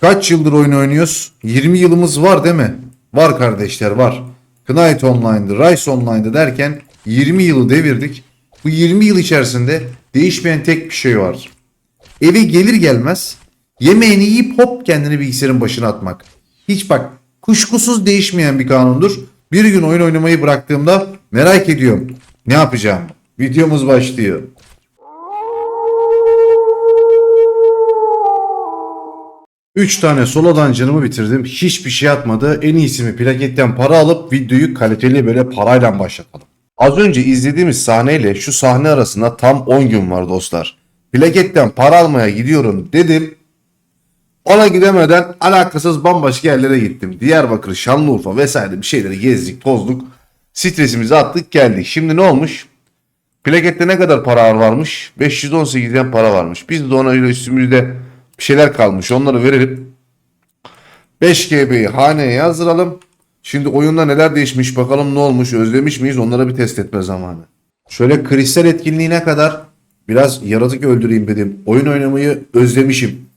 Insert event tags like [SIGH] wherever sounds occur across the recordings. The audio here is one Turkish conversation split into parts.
Kaç yıldır oyun oynuyoruz? 20 yılımız var değil mi? Var kardeşler var. Knight Online'dı, Rise Online'dı derken 20 yılı devirdik. Bu 20 yıl içerisinde değişmeyen tek bir şey var. Eve gelir gelmez yemeğini yiyip hop kendini bilgisayarın başına atmak. Hiç bak kuşkusuz değişmeyen bir kanundur. Bir gün oyun oynamayı bıraktığımda merak ediyorum. Ne yapacağım? Videomuz başlıyor. Üç tane solo dungeon'ımı bitirdim. Hiçbir şey atmadı. En iyisi mi plaketten para alıp videoyu kaliteli böyle parayla başlatalım. Az önce izlediğimiz sahneyle şu sahne arasında tam 10 gün var dostlar. Plaketten para almaya gidiyorum dedim. Ona gidemeden alakasız bambaşka yerlere gittim. Diyarbakır, Şanlıurfa vesaire bir şeyleri gezdik, tozduk. Stresimizi attık geldik. Şimdi ne olmuş? Plakette ne kadar para varmış? 518'den para varmış. Biz de ona göre üstümüzde bir şeyler kalmış. Onları verelim. 5 GB'yi haneye yazdıralım. Şimdi oyunda neler değişmiş bakalım ne olmuş özlemiş miyiz onlara bir test etme zamanı. Şöyle kristal etkinliğine kadar biraz yaratık öldüreyim dedim. Oyun oynamayı özlemişim.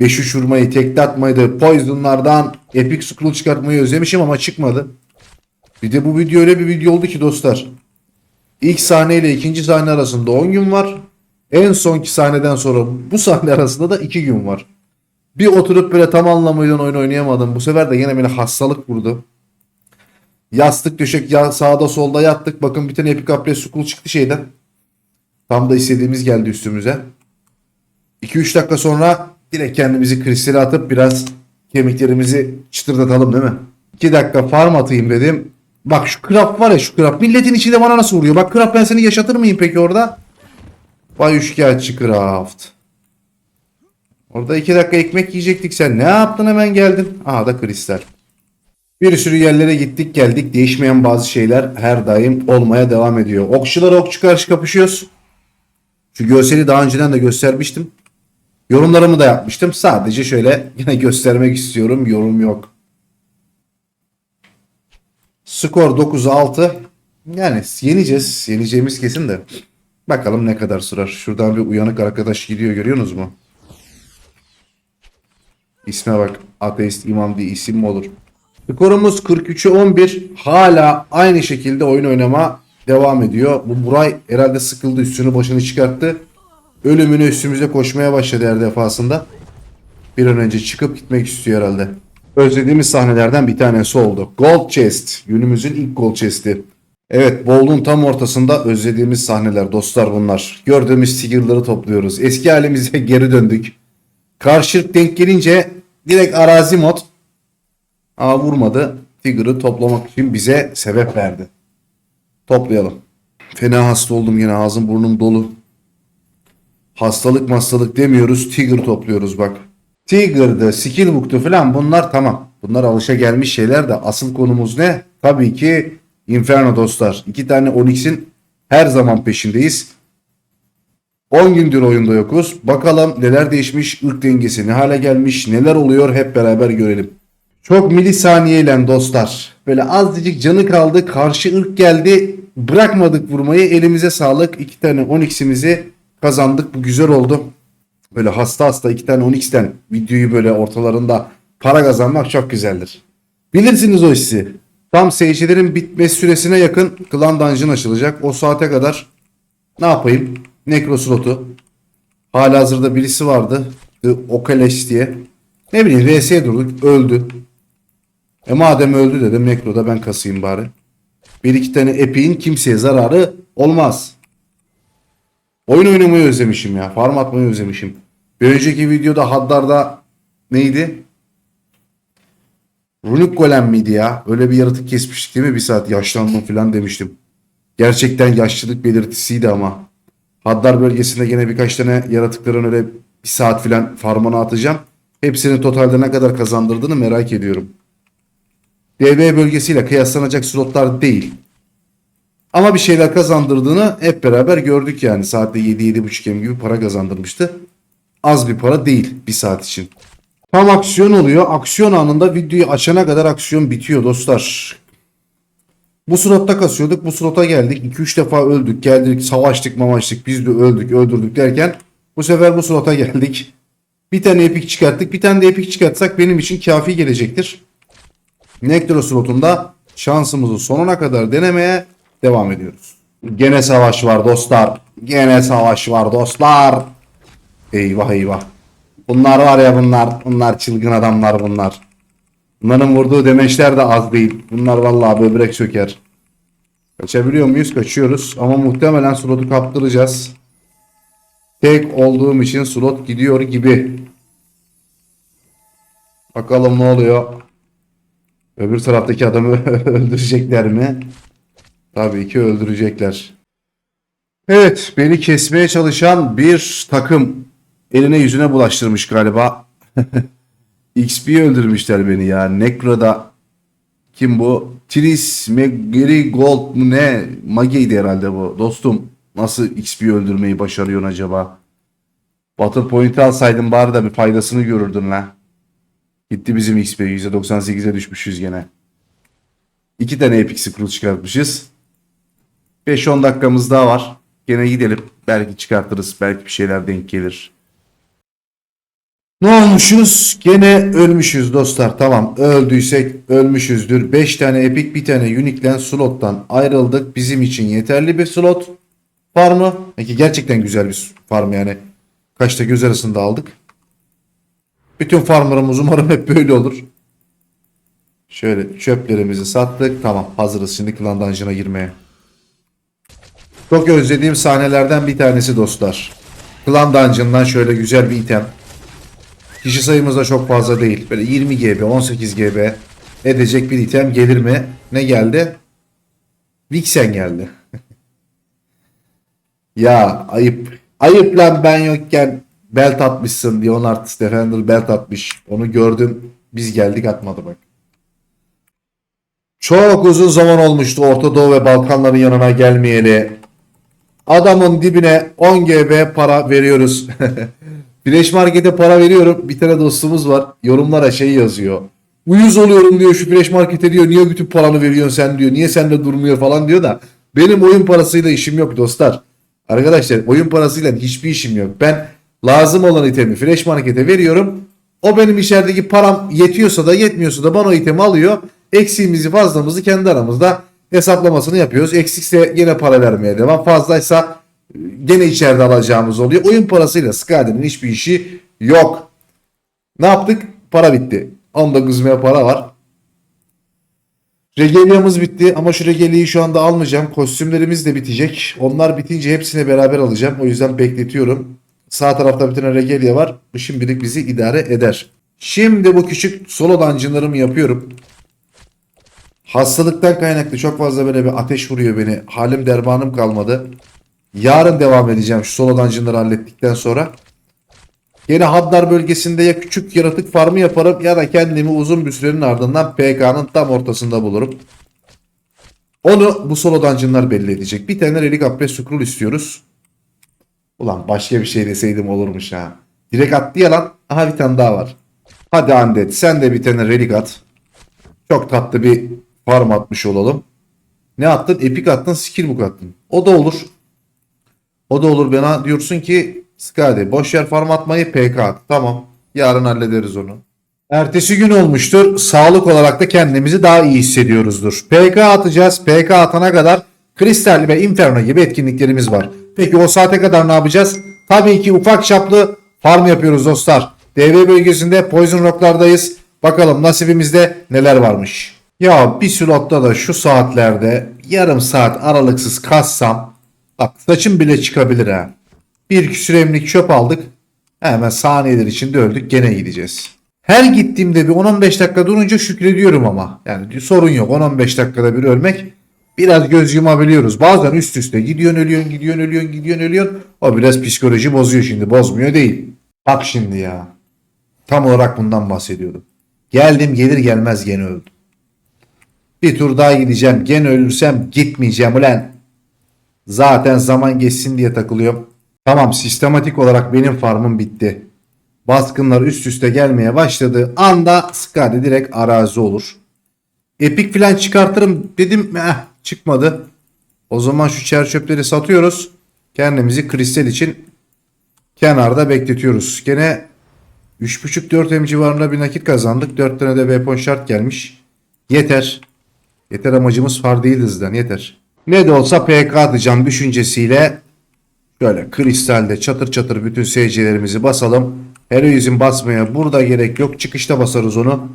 5 uçurmayı, tekte atmayı da Poison'lardan Epic Scroll çıkartmayı özlemişim ama çıkmadı. Bir de bu video öyle bir video oldu ki dostlar. İlk sahne ile ikinci sahne arasında 10 gün var. En sonki sahneden sonra bu sahne arasında da 2 gün var. Bir oturup böyle tam anlamıyla oyun oynayamadım. Bu sefer de yine beni hastalık vurdu. Yastık döşek ya sağda solda yattık. Bakın bir tane Epic Apple School çıktı şeyden. Tam da istediğimiz geldi üstümüze. 2-3 dakika sonra direkt kendimizi kristale atıp biraz kemiklerimizi çıtırdatalım değil mi? 2 dakika farm atayım dedim. Bak şu craft var ya şu craft. Milletin içinde bana nasıl vuruyor? Bak craft ben seni yaşatır mıyım peki orada? Vay üçkağıtçı craft. Orada 2 dakika ekmek yiyecektik sen. Ne yaptın hemen geldin? Aha da kristal. Bir sürü yerlere gittik geldik. Değişmeyen bazı şeyler her daim olmaya devam ediyor. Okçular okçu karşı kapışıyoruz. Şu görseli daha önceden de göstermiştim. Yorumlarımı da yapmıştım. Sadece şöyle yine göstermek istiyorum. Yorum yok. Skor 9-6. Yani yeneceğiz. Yeneceğimiz kesin de. Bakalım ne kadar sürer. Şuradan bir uyanık arkadaş gidiyor görüyorsunuz mu? İsme bak. Ateist imam diye isim mi olur? Skorumuz 43'e 11. Hala aynı şekilde oyun oynama devam ediyor. Bu Buray herhalde sıkıldı üstünü başını çıkarttı. Ölümüne üstümüze koşmaya başladı her defasında. Bir an önce çıkıp gitmek istiyor herhalde. Özlediğimiz sahnelerden bir tanesi oldu. Gold Chest. Günümüzün ilk Gold Chest'i. Evet Bowl'un tam ortasında özlediğimiz sahneler dostlar bunlar. Gördüğümüz figürleri topluyoruz. Eski halimize [LAUGHS] geri döndük. Karşılık denk gelince direkt arazi mod. Ama vurmadı. Figür'ü toplamak için bize sebep verdi. Toplayalım. Fena hasta oldum yine ağzım burnum dolu. Hastalık hastalık demiyoruz. Tiger topluyoruz bak. Tiger'dı, Skillbook'tu falan bunlar tamam. Bunlar alışa gelmiş şeyler de asıl konumuz ne? Tabii ki Inferno dostlar. İki tane Onyx'in her zaman peşindeyiz. 10 gündür oyunda yokuz. Bakalım neler değişmiş, ırk dengesi ne hale gelmiş, neler oluyor hep beraber görelim. Çok milisaniyeyle dostlar. Böyle azıcık canı kaldı. Karşı ırk geldi. Bırakmadık vurmayı. Elimize sağlık. İki tane 10x'imizi kazandık. Bu güzel oldu. Böyle hasta hasta iki tane 10x'ten videoyu böyle ortalarında para kazanmak çok güzeldir. Bilirsiniz o hissi. Tam seyircilerin bitme süresine yakın Clan Dungeon açılacak. O saate kadar ne yapayım? Necro slotu. Hala hazırda birisi vardı. The Okaleş diye. Ne bileyim VS'ye durduk. Öldü. E madem öldü dedim Necro'da ben kasayım bari. Bir iki tane Epic'in kimseye zararı olmaz. Oyun oynamayı özlemişim ya. Farm atmayı özlemişim. Bir önceki videoda Haddar'da neydi? Runik Golem miydi ya? Öyle bir yaratık kesmiştik değil mi? Bir saat yaşlandım falan demiştim. Gerçekten yaşlılık belirtisiydi ama. Haddar bölgesinde gene birkaç tane yaratıkların öyle bir saat falan farmana atacağım. Hepsinin totalde ne kadar kazandırdığını merak ediyorum. DB bölgesiyle kıyaslanacak slotlar değil. Ama bir şeyler kazandırdığını hep beraber gördük yani. Saatte 7-7.5 em gibi para kazandırmıştı. Az bir para değil bir saat için. Tam aksiyon oluyor. Aksiyon anında videoyu açana kadar aksiyon bitiyor dostlar. Bu slotta kasıyorduk. Bu slota geldik. 2-3 defa öldük. Geldik savaştık mamaştık. Biz de öldük öldürdük derken bu sefer bu slota geldik. Bir tane epik çıkarttık. Bir tane de epik çıkartsak benim için kafi gelecektir. Necro slotunda şansımızı sonuna kadar denemeye devam ediyoruz. Gene savaş var dostlar. Gene savaş var dostlar. Eyvah eyvah. Bunlar var ya bunlar. Bunlar çılgın adamlar bunlar. Bunların vurduğu demeçler de az değil. Bunlar vallahi böbrek söker. Kaçabiliyor muyuz? Kaçıyoruz. Ama muhtemelen slotu kaptıracağız. Tek olduğum için slot gidiyor gibi. Bakalım ne oluyor. Öbür taraftaki adamı [LAUGHS] öldürecekler mi? Tabii ki öldürecekler. Evet, beni kesmeye çalışan bir takım eline yüzüne bulaştırmış galiba. [LAUGHS] XP öldürmüşler beni ya. Necro'da kim bu? Tris Megeri Gold mu ne? Magi'ydi herhalde bu. Dostum nasıl XP öldürmeyi başarıyorsun acaba? Battle Point'i alsaydın bari de bir faydasını görürdün la. Gitti bizim XP. %98'e düşmüşüz gene. İki tane Epic Scroll çıkartmışız. 5-10 dakikamız daha var. Gene gidelim. Belki çıkartırız. Belki bir şeyler denk gelir. Ne olmuşuz? Gene ölmüşüz dostlar. Tamam öldüysek ölmüşüzdür. 5 tane epic bir tane unique'len slottan ayrıldık. Bizim için yeterli bir slot. Farmı. Peki gerçekten güzel bir farm yani. Kaçta göz arasında aldık. Bütün farmlarımız umarım hep böyle olur. Şöyle çöplerimizi sattık. Tamam hazırız şimdi Clan Dungeon'a girmeye. Çok özlediğim sahnelerden bir tanesi dostlar. Clan Dungeon'dan şöyle güzel bir item. Kişi sayımız da çok fazla değil. Böyle 20 GB, 18 GB edecek bir item gelir mi? Ne geldi? Vixen geldi. [LAUGHS] ya ayıp. Ayıp lan ben yokken belt atmışsın. Dion Artist Defender belt atmış. Onu gördüm. Biz geldik atmadı bak. Çok uzun zaman olmuştu Orta Doğu ve Balkanların yanına gelmeyeli. Adamın dibine 10 GB para veriyoruz. [LAUGHS] Fresh Market'e para veriyorum. Bir tane dostumuz var. Yorumlara şey yazıyor. Uyuz oluyorum diyor şu Fresh Market'e diyor. Niye bütün paranı veriyorsun sen diyor. Niye sende durmuyor falan diyor da. Benim oyun parasıyla işim yok dostlar. Arkadaşlar oyun parasıyla hiçbir işim yok. Ben lazım olan itemi Fresh Market'e veriyorum. O benim içerideki param yetiyorsa da yetmiyorsa da bana o itemi alıyor. Eksiğimizi fazlamızı kendi aramızda hesaplamasını yapıyoruz. Eksikse yine para vermeye devam. Fazlaysa gene içeride alacağımız oluyor. Oyun parasıyla Skaden'in hiçbir işi yok. Ne yaptık? Para bitti. 19 milyon para var. Regelyamız bitti ama şu regeliyi şu anda almayacağım. Kostümlerimiz de bitecek. Onlar bitince hepsini beraber alacağım. O yüzden bekletiyorum. Sağ tarafta bir tane regelya var. Bu şimdilik bizi idare eder. Şimdi bu küçük solo dungeonlarımı yapıyorum. Hastalıktan kaynaklı çok fazla böyle bir ateş vuruyor beni. Halim dermanım kalmadı. Yarın devam edeceğim şu solo dungeonları hallettikten sonra. Yine Haddar bölgesinde ya küçük yaratık farmı yaparım ya da kendimi uzun bir sürenin ardından PK'nın tam ortasında bulurum. Onu bu solo dungeonlar belli edecek. Bir tane Relic Apres Scroll istiyoruz. Ulan başka bir şey deseydim olurmuş ha. Direkt attı ya lan. Aha bir tane daha var. Hadi Undead sen de bir tane Relic at. Çok tatlı bir farm atmış olalım. Ne attın? Epic attın, skill book attın. O da olur. O da olur bana diyorsun ki Skadi boş yer farm atmayı PK at. Tamam. Yarın hallederiz onu. Ertesi gün olmuştur. Sağlık olarak da kendimizi daha iyi hissediyoruzdur. PK atacağız. PK atana kadar Kristal ve Inferno gibi etkinliklerimiz var. Peki o saate kadar ne yapacağız? Tabii ki ufak çaplı farm yapıyoruz dostlar. DV bölgesinde Poison Rock'lardayız. Bakalım nasibimizde neler varmış. Ya bir slotta da şu saatlerde yarım saat aralıksız kassam Bak saçım bile çıkabilir ha. Bir küsür emlik çöp aldık. Hemen saniyeler içinde öldük. Gene gideceğiz. Her gittiğimde bir 10-15 dakika durunca şükrediyorum ama. Yani sorun yok. 10-15 dakikada bir ölmek. Biraz göz yumabiliyoruz. Bazen üst üste gidiyorsun ölüyorsun gidiyorsun ölüyorsun gidiyorsun ölüyorsun. O biraz psikoloji bozuyor şimdi. Bozmuyor değil. Bak şimdi ya. Tam olarak bundan bahsediyordum. Geldim gelir gelmez gene öldüm. Bir tur daha gideceğim. Gene ölürsem gitmeyeceğim ulan. Zaten zaman geçsin diye takılıyorum. Tamam sistematik olarak benim farmım bitti. Baskınlar üst üste gelmeye başladı. Anda Skadi direkt arazi olur. Epik falan çıkartırım dedim. Eh, çıkmadı. O zaman şu çer satıyoruz. Kendimizi kristal için kenarda bekletiyoruz. Gene 3.5-4 M civarında bir nakit kazandık. 4 tane de weapon şart gelmiş. Yeter. Yeter amacımız far değil hızdan yeter. Ne de olsa PK atacağım düşüncesiyle şöyle kristalde çatır çatır bütün SC'lerimizi basalım. Heroizm basmaya burada gerek yok. Çıkışta basarız onu.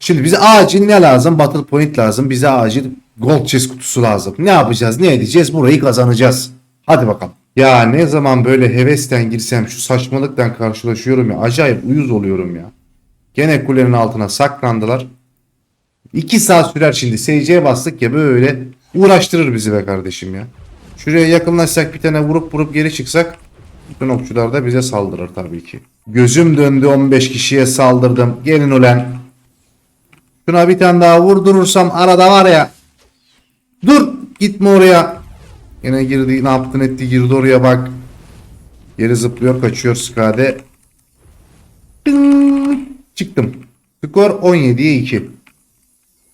Şimdi bize acil ne lazım? Battle point lazım. Bize acil gold chest kutusu lazım. Ne yapacağız? Ne edeceğiz? Burayı kazanacağız. Hadi bakalım. Ya ne zaman böyle hevesten girsem şu saçmalıktan karşılaşıyorum ya. Acayip uyuz oluyorum ya. Gene kulenin altına saklandılar. 2 saat sürer şimdi. SC'ye bastık ya böyle uğraştırır bizi be kardeşim ya. Şuraya yakınlaşsak bir tane vurup vurup geri çıksak bütün okçular da bize saldırır tabii ki. Gözüm döndü 15 kişiye saldırdım. Gelin ulan. Şuna bir tane daha vurdurursam arada var ya. Dur gitme oraya. Yine girdi ne yaptın etti girdi oraya bak. Geri zıplıyor kaçıyor skade. Çıktım. Skor 17'ye 2.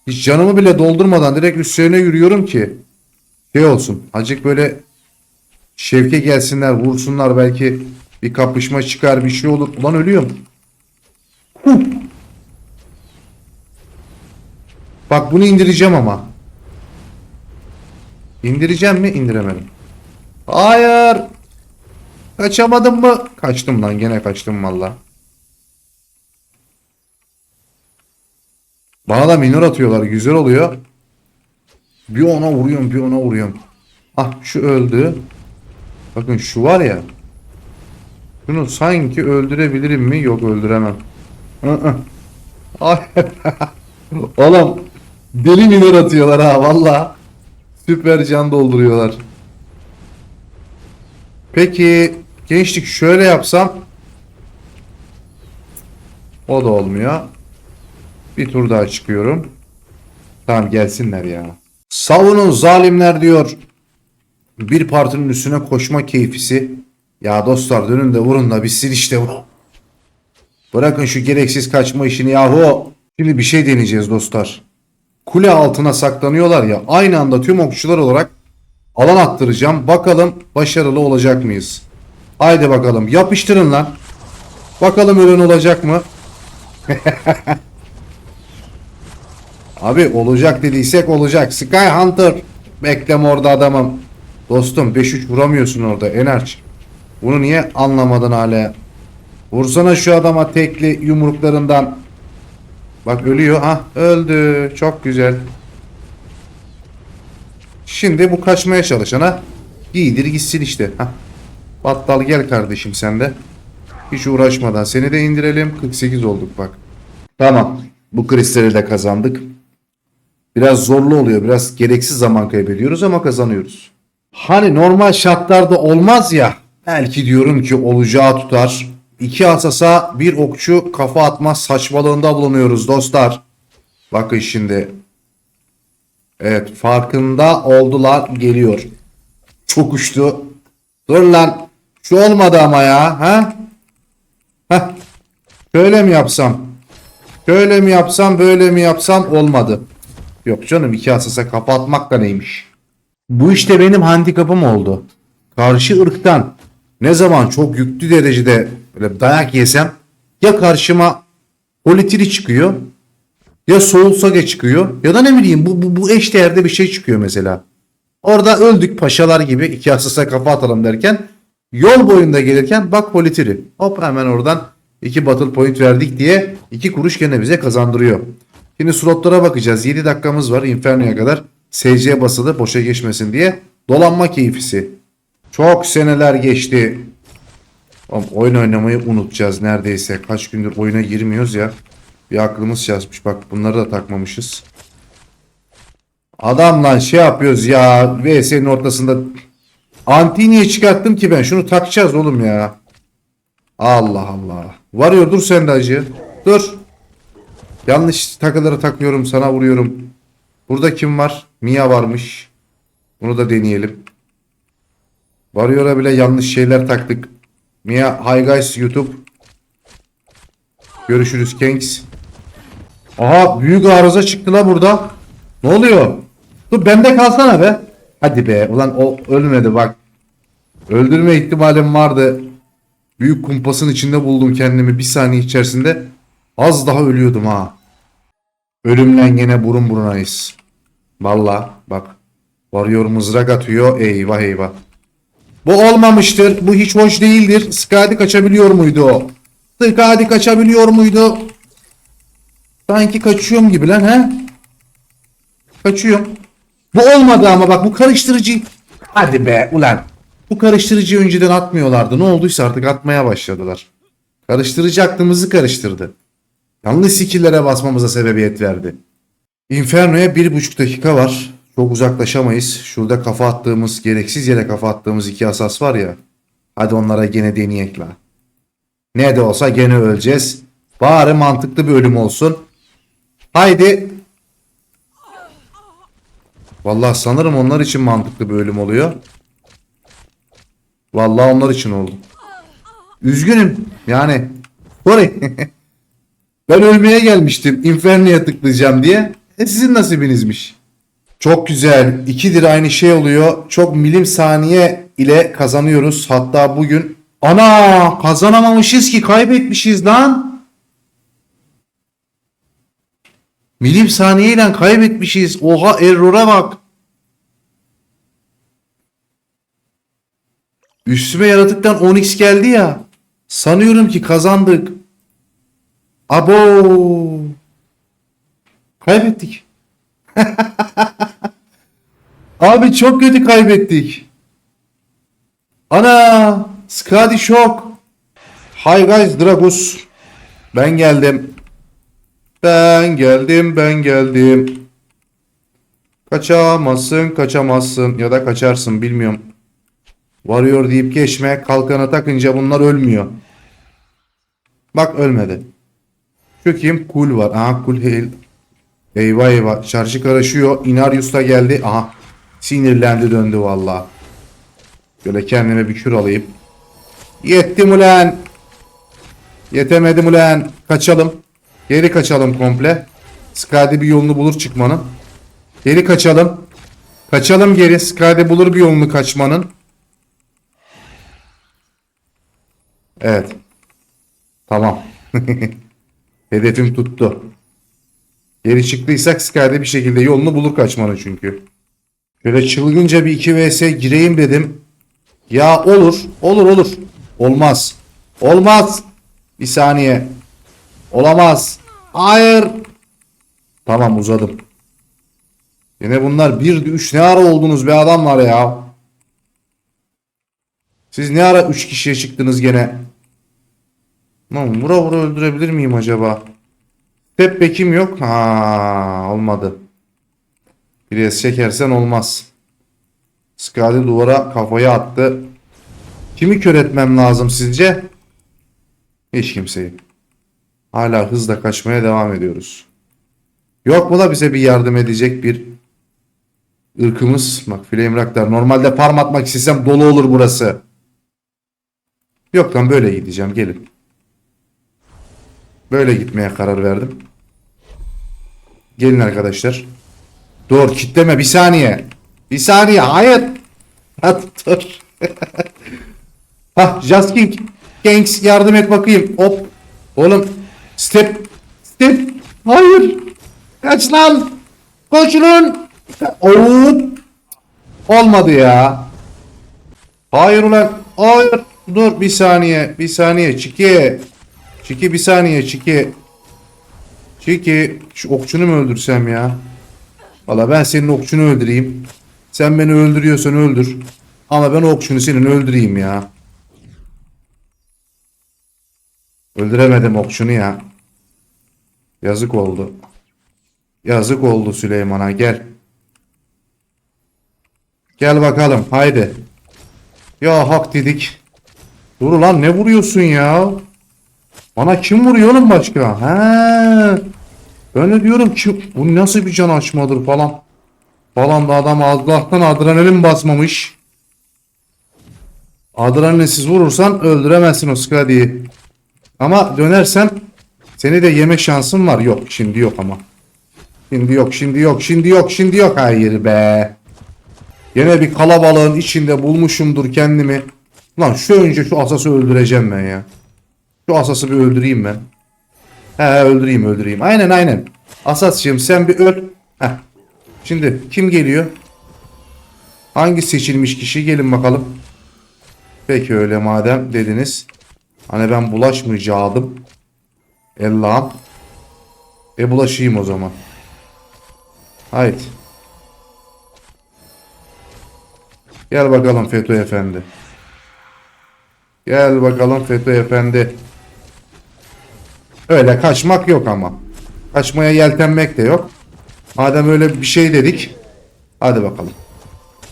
Hiç canımı bile doldurmadan direkt üstlerine yürüyorum ki. Şey olsun. Acık böyle şevke gelsinler vursunlar belki bir kapışma çıkar bir şey olur. Ulan ölüyorum. Huh. Bak bunu indireceğim ama. İndireceğim mi? İndiremedim. Hayır. Kaçamadım mı? Kaçtım lan gene kaçtım valla. Bana da minor atıyorlar. Güzel oluyor. Bir ona vuruyorum bir ona vuruyorum. Ah şu öldü. Bakın şu var ya. Şunu sanki öldürebilirim mi? Yok öldüremem. [LAUGHS] Oğlum deli minor atıyorlar ha valla. Süper can dolduruyorlar. Peki gençlik şöyle yapsam o da olmuyor. Bir tur daha çıkıyorum. Tamam gelsinler ya. Savunun zalimler diyor. Bir partinin üstüne koşma keyfisi. Ya dostlar dönün de vurun da bitsin işte bu. Bırakın şu gereksiz kaçma işini yahu. Şimdi bir şey deneyeceğiz dostlar. Kule altına saklanıyorlar ya. Aynı anda tüm okçular olarak alan attıracağım. Bakalım başarılı olacak mıyız? Haydi bakalım yapıştırın lan. Bakalım ölen olacak mı? [LAUGHS] Abi olacak dediysek olacak. Sky Hunter. Bekleme orada adamım. Dostum 5-3 vuramıyorsun orada Enerç. Bunu niye anlamadın hala? Vursana şu adama tekli yumruklarından. Bak ölüyor. Ha öldü. Çok güzel. Şimdi bu kaçmaya çalışana giydir gitsin işte. Ha. Battal gel kardeşim sen de. Hiç uğraşmadan seni de indirelim. 48 olduk bak. Tamam. Bu kristali de kazandık. Biraz zorlu oluyor. Biraz gereksiz zaman kaybediyoruz ama kazanıyoruz. Hani normal şartlarda olmaz ya. Belki diyorum ki olacağı tutar. İki asasa bir okçu kafa atmaz saçmalığında bulunuyoruz dostlar. Bakın şimdi. Evet farkında oldular geliyor. Çok uçtu. Dur lan. Şu olmadı ama ya. Ha? Ha? Şöyle mi yapsam? Şöyle mi yapsam böyle mi yapsam olmadı. Yok canım iki asasa kapatmak da neymiş. Bu işte benim handikapım oldu. Karşı ırktan ne zaman çok yüklü derecede böyle dayak yesem ya karşıma politiri çıkıyor ya soğul sage çıkıyor ya da ne bileyim bu, bu, bu eşdeğerde bir şey çıkıyor mesela. Orada öldük paşalar gibi iki asasa kafa atalım derken yol boyunda gelirken bak politiri hop hemen oradan iki battle point verdik diye iki kuruş gene bize kazandırıyor. Şimdi slotlara bakacağız. 7 dakikamız var Inferno'ya kadar. SC basılı boşa geçmesin diye. Dolanma keyfisi. Çok seneler geçti. Oğlum, oyun oynamayı unutacağız neredeyse. Kaç gündür oyuna girmiyoruz ya. Bir aklımız yazmış. Bak bunları da takmamışız. Adamla şey yapıyoruz ya. VS'nin ortasında. Anti niye çıkarttım ki ben? Şunu takacağız oğlum ya. Allah Allah. Varıyor dur sen de acı. Dur. Yanlış takıları takıyorum sana vuruyorum. Burada kim var? Mia varmış. Bunu da deneyelim. Varıyor'a bile yanlış şeyler taktık. Mia Hi Guys YouTube. Görüşürüz Kengs. Aha büyük arıza çıktı la burada. Ne oluyor? Dur bende kalsana be. Hadi be ulan o ölmedi bak. Öldürme ihtimalim vardı. büyük kumpasın içinde buldum kendimi bir saniye içerisinde. Az daha ölüyordum ha. Ölümden yine burun burunayız. Valla bak. Varıyor mızrak atıyor. Eyvah eyvah. Bu olmamıştır. Bu hiç hoş değildir. Skadi kaçabiliyor muydu? Skadi kaçabiliyor muydu? Sanki kaçıyorum gibi lan he? Kaçıyorum. Bu olmadı ama bak bu karıştırıcı. Hadi be ulan. Bu karıştırıcıyı önceden atmıyorlardı. Ne olduysa artık atmaya başladılar. Karıştırıcı aklımızı karıştırdı. Yanlış skill'lere basmamıza sebebiyet verdi. Inferno'ya bir buçuk dakika var. Çok uzaklaşamayız. Şurada kafa attığımız, gereksiz yere kafa attığımız iki asas var ya. Hadi onlara gene deneyek la. Ne de olsa gene öleceğiz. Bari mantıklı bir ölüm olsun. Haydi. Vallahi sanırım onlar için mantıklı bir ölüm oluyor. Vallahi onlar için oldu. Üzgünüm. Yani. Sorry. [LAUGHS] ben ölmeye gelmiştim. Inferno'ya tıklayacağım diye. E sizin nasibinizmiş. Çok güzel. İkidir aynı şey oluyor. Çok milim saniye ile kazanıyoruz. Hatta bugün ana kazanamamışız ki kaybetmişiz lan. Milim saniye ile kaybetmişiz. Oha error'a bak. Üstüme yaratıktan 10x geldi ya. Sanıyorum ki kazandık. Abo. Kaybettik. [LAUGHS] Abi çok kötü kaybettik. Ana! Skadi şok. Hi guys Dragus. Ben geldim. Ben geldim ben geldim. Kaçamazsın kaçamazsın ya da kaçarsın bilmiyorum. Varıyor deyip geçme kalkanı takınca bunlar ölmüyor. Bak ölmedi. Şu kim? Kul var. Aha kul değil. Eyvah eyvah. Çarşı karışıyor. Inarius da geldi. Aha. Sinirlendi döndü valla. Şöyle kendime bir kür alayım. Yettim ulan. Yetemedim ulan. Kaçalım. Geri kaçalım komple. Skadi bir yolunu bulur çıkmanın. Geri kaçalım. Kaçalım geri. Skadi bulur bir yolunu kaçmanın. Evet. Tamam. [LAUGHS] Hedefim tuttu. Geri çıktıysak Sky'de bir şekilde yolunu bulur kaçmanın çünkü. Şöyle çılgınca bir 2 vs gireyim dedim. Ya olur. Olur olur. Olmaz. Olmaz. Bir saniye. Olamaz. Hayır. Tamam uzadım. Yine bunlar 1 3 ne ara oldunuz be adamlar ya. Siz ne ara 3 kişiye çıktınız gene? Lan vura vura öldürebilir miyim acaba? Step back'im yok. Ha olmadı. Biraz çekersen olmaz. Skadi duvara kafayı attı. Kimi kör etmem lazım sizce? Hiç kimseyi. Hala hızla kaçmaya devam ediyoruz. Yok mu da bize bir yardım edecek bir ırkımız? Bak Flame Raktar. Normalde parm atmak istesem dolu olur burası. Yok lan böyle gideceğim. Gelin. Böyle gitmeye karar verdim. Gelin arkadaşlar. Dur kitleme bir saniye. Bir saniye hayır. Hadi dur. [LAUGHS] Hah Just King. Gangs yardım et bakayım. Hop. Oğlum. Step. Step. Hayır. Kaç lan. Koşun. Oo. Olmadı ya. Hayır ulan. Hayır. Dur bir saniye. Bir saniye. Çiki. Çiki bir saniye. Çiki. Çiki. Şu okçunu mu öldürsem ya? Valla ben senin okçunu öldüreyim. Sen beni öldürüyorsan öldür. Ama ben okçunu senin öldüreyim ya. Öldüremedim okçunu ya. Yazık oldu. Yazık oldu Süleyman'a gel. Gel bakalım haydi. Ya hak dedik. Dur lan ne vuruyorsun ya? Bana kim vuruyor oğlum başka? He. Ben de diyorum ki bu nasıl bir can açmadır falan. Falan da adam Allah'tan adrenalin basmamış. Adrenalinsiz vurursan öldüremezsin o Skadi'yi. Ama dönersen seni de yeme şansın var. Yok şimdi yok ama. Şimdi yok şimdi yok şimdi yok şimdi yok hayır be. Yine bir kalabalığın içinde bulmuşumdur kendimi. Lan şu önce şu asası öldüreceğim ben ya. Şu asası bir öldüreyim ben. He öldüreyim öldüreyim. Aynen aynen. Asasçığım sen bir öl. Heh. Şimdi kim geliyor? Hangi seçilmiş kişi? Gelin bakalım. Peki öyle madem dediniz. Hani ben bulaşmayacaktım. Allah'ım. E bulaşayım o zaman. Haydi. Gel bakalım FETÖ Efendi. Gel bakalım FETÖ Efendi. Öyle kaçmak yok ama. Kaçmaya yeltenmek de yok. Madem öyle bir şey dedik. Hadi bakalım.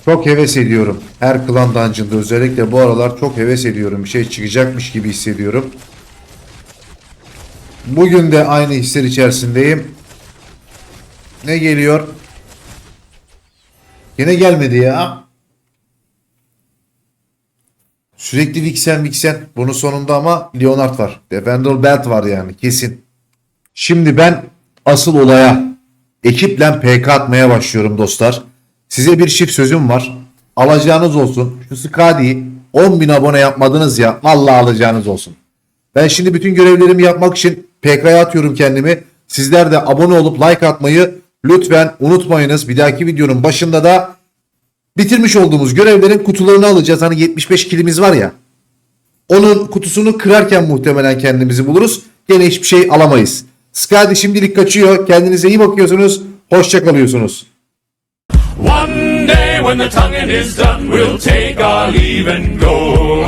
Çok heves ediyorum. Her klan dungeon'da özellikle bu aralar çok heves ediyorum. Bir şey çıkacakmış gibi hissediyorum. Bugün de aynı hisler içerisindeyim. Ne geliyor? Yine gelmedi ya. Sürekli Vixen Vixen. Bunun sonunda ama Leonard var. Defender Belt var yani kesin. Şimdi ben asıl olaya ekiple PK atmaya başlıyorum dostlar. Size bir çift sözüm var. Alacağınız olsun. Şu Skadi'yi 10.000 abone yapmadınız ya. Vallahi alacağınız olsun. Ben şimdi bütün görevlerimi yapmak için PK'ya atıyorum kendimi. Sizler de abone olup like atmayı lütfen unutmayınız. Bir dahaki videonun başında da bitirmiş olduğumuz görevlerin kutularını alacağız. Hani 75 kilimiz var ya. Onun kutusunu kırarken muhtemelen kendimizi buluruz. Gene hiçbir şey alamayız. Skadi şimdilik kaçıyor. Kendinize iyi bakıyorsunuz. Hoşça kalıyorsunuz. One day when the tonguing is done, we'll take our leave and go.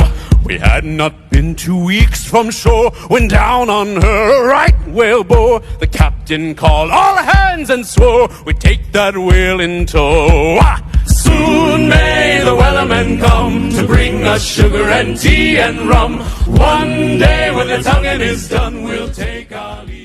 We had not been two weeks from shore when down on her right whale bore. The captain called all hands and swore we'd take that whale in tow. Soon may the wellermen come to bring us sugar and tea and rum. One day when the tonguing is done, we'll take our leave.